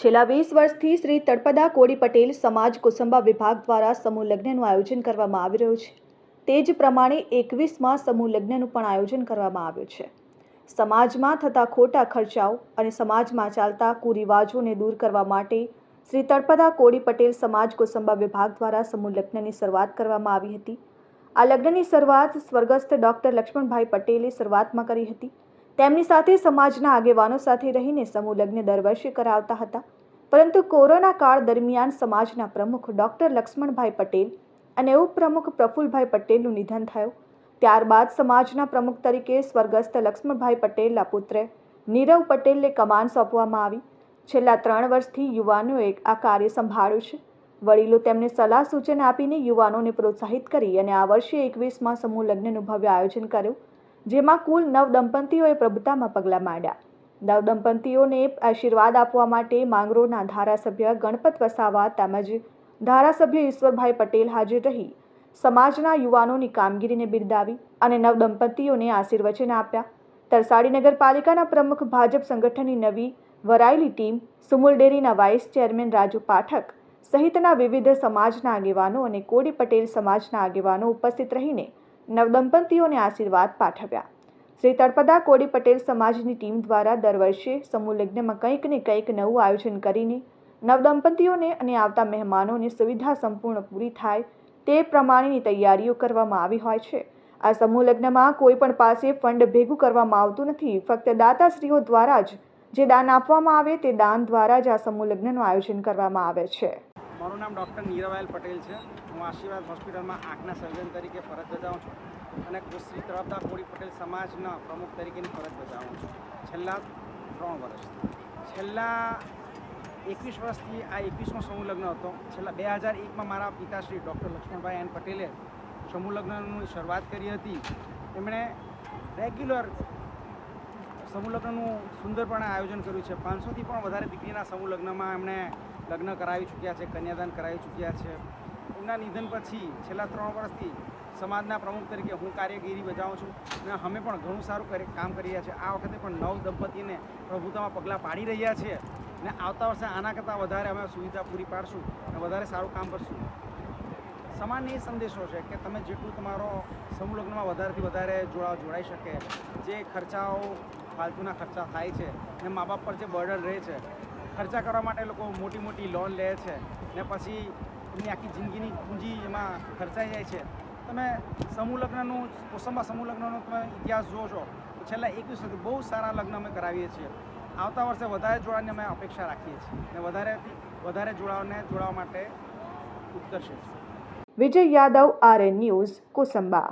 છેલ્લા વીસ વર્ષથી શ્રી તળપદા કોડી પટેલ સમાજ કુસુંબા વિભાગ દ્વારા સમૂહ લગ્નનું આયોજન કરવામાં આવી રહ્યું છે. તે જ પ્રમાણે એકવીસમાં સમૂહ લગ્નનું પણ આયોજન કરવામાં આવ્યું છે. સમાજમાં થતા ખોટા ખર્ચાઓ અને સમાજમાં ચાલતા કુરિવાજોને દૂર કરવા માટે શ્રી તળપદા કોડી પટેલ સમાજ કુસુંબા વિભાગ દ્વારા સમૂહ લગ્નની શરૂઆત કરવામાં આવી હતી. આ લગ્નની શરૂઆત સ્વર્ગસ્થ ડૉક્ટર લક્ષ્મણભાઈ પટેલે શરૂઆતમાં કરી હતી. તેમની સાથે સમાજના આગેવાનો સાથે રહીને સમૂહ લગ્ન દર વર્ષે કરાવતા હતા. પરંતુ કોરોના કાળ દરમિયાન સમાજના પ્રમુખ ડૉક્ટર લક્ષ્મણભાઈ પટેલ અને ઉપપ્રમુખ પ્રફુલભાઈ પટેલનું નિધન થયું. ત્યારબાદ સમાજના પ્રમુખ તરીકે સ્વર્ગસ્થ લક્ષ્મણભાઈ પટેલના પુત્ર નીરવ પટેલને કમાન સોંપવામાં આવી. છેલ્લા ત્રણ વર્ષથી યુવાનોએ આ કાર્ય સંભાળ્યું છે. વડીલો તેમને સલાહ સૂચન આપીને યુવાનોને પ્રોત્સાહિત કરી અને આ વર્ષે એકવીસમાં સમૂહ લગ્નનું ભવ્ય આયોજન કર્યું. જેમાં કુલ નવ દંપતીઓએ પ્રભુતામાં પગલાં માંડ્યા. નવ દંપતીઓને આશીર્વાદ આપવા માટે માંગરોળના ધારાસભ્ય ગણપત વસાવા તેમજ ધારાસભ્ય ઈશ્વરભાઈ પટેલ હાજર રહી. સમાજના યુવાનોની કામગીરીને બિરદાવી અને નવ દંપતીઓને આશીર્વચન આપ્યા. તરસાડી નગરપાલિકાના પ્રમુખ ભાજપ સંગઠનની નવી વરાયેલી ટીમ, સુમુલ ડેરીના વાઇસ ચેરમેન રાજુ પાઠક સહિતના વિવિધ સમાજના આગેવાનો અને કોડી પટેલ સમાજના આગેવાનો ઉપસ્થિત રહીને નવદંપતીઓને આશીર્વાદ પાઠવ્યા. શ્રી તળપદા કોડી પટેલ સમાજની ટીમ દ્વારા દર વર્ષે સમૂહ લગ્નમાં કંઈક ને કંઈક નવું આયોજન કરીને નવદંપતીઓને અને આવતા મહેમાનોને સુવિધા સંપૂર્ણ પૂરી થાય તે પ્રમાણેની તૈયારીઓ કરવામાં આવી હોય છે. આ સમૂહ લગ્નમાં કોઈ પણ પાસે ફંડ ભેગું કરવામાં આવતું નથી. ફક્ત દાતાશ્રીઓ દ્વારા જ જે દાન આપવામાં આવે તે દાન દ્વારા જ આ સમૂહ લગ્નનું આયોજન કરવામાં આવે છે. મારું નામ ડૉક્ટર નીરવાયલ પટેલ છે. હું આશીર્વાદ હોસ્પિટલમાં આંખના સર્જન તરીકે ફરજ બજાવું છું અને કુશ્રી તળપદા કોળી પટેલ સમાજના પ્રમુખ તરીકેની ફરજ બજાવું છું. છેલ્લા ત્રણ વર્ષથી. છેલ્લા એકવીસ વર્ષથી આ એકવીસમો સમૂહ લગ્ન હતો. છેલ્લા બે હજાર એકમાં મારા પિતાશ્રી ડૉક્ટર લક્ષ્મણભાઈ એન પટેલે સમૂહ લગ્નની શરૂઆત કરી હતી. એમણે રેગ્યુલર સમૂહ લગ્નનું સુંદરપણે આયોજન કર્યું છે. પાંચસોથી પણ વધારે દીકરીના સમૂહ લગ્નમાં એમણે લગ્ન કરાવી ચૂક્યા છે, કન્યાદાન કરાવી ચૂક્યા છે. એમના નિધન પછી છેલ્લા ત્રણ વર્ષથી સમાજના પ્રમુખ તરીકે હું કાર્યગીરી બજાવું છું અને અમે પણ ઘણું સારું કામ કરી રહ્યા છીએ. આ વખતે પણ નવ દંપતીને પ્રભુતામાં પગલાં પાડી રહ્યા છીએ અને આવતા વર્ષે આના કરતાં વધારે અમે સુવિધા પૂરી પાડશું અને વધારે સારું કામ કરશું. સમાન એ સંદેશો છે કે તમે જેટલું તમારો સમૂહ લગ્નમાં વધારેથી વધારે જોડાવ, જોડાઈ શકે. જે ખર્ચાઓ ફાલતુના ખર્ચા થાય છે અને મા બાપ પર જે બર્ડન રહે છે, ખર્ચા કરવા માટે લોકો મોટી મોટી લોન લે છે ને પછી એમની આખી જિંદગીની પૂંજી એમાં ખર્ચાઈ જાય છે. તમે સમૂહ લગ્નનું કોસંબા સમૂહ લગ્નનો તમે ઇતિહાસ છો તો છેલ્લા એકવીસ વર્ષથી બહુ સારા લગ્ન અમે કરાવીએ છીએ. આવતા વર્ષે વધારે જોડાણની અમે અપેક્ષા રાખીએ છીએ અને વધારેથી વધારે જોડાવને જોડાવા માટે ઉત્કર્ષે છે. Vijay Yadav, RN news, Kosamba.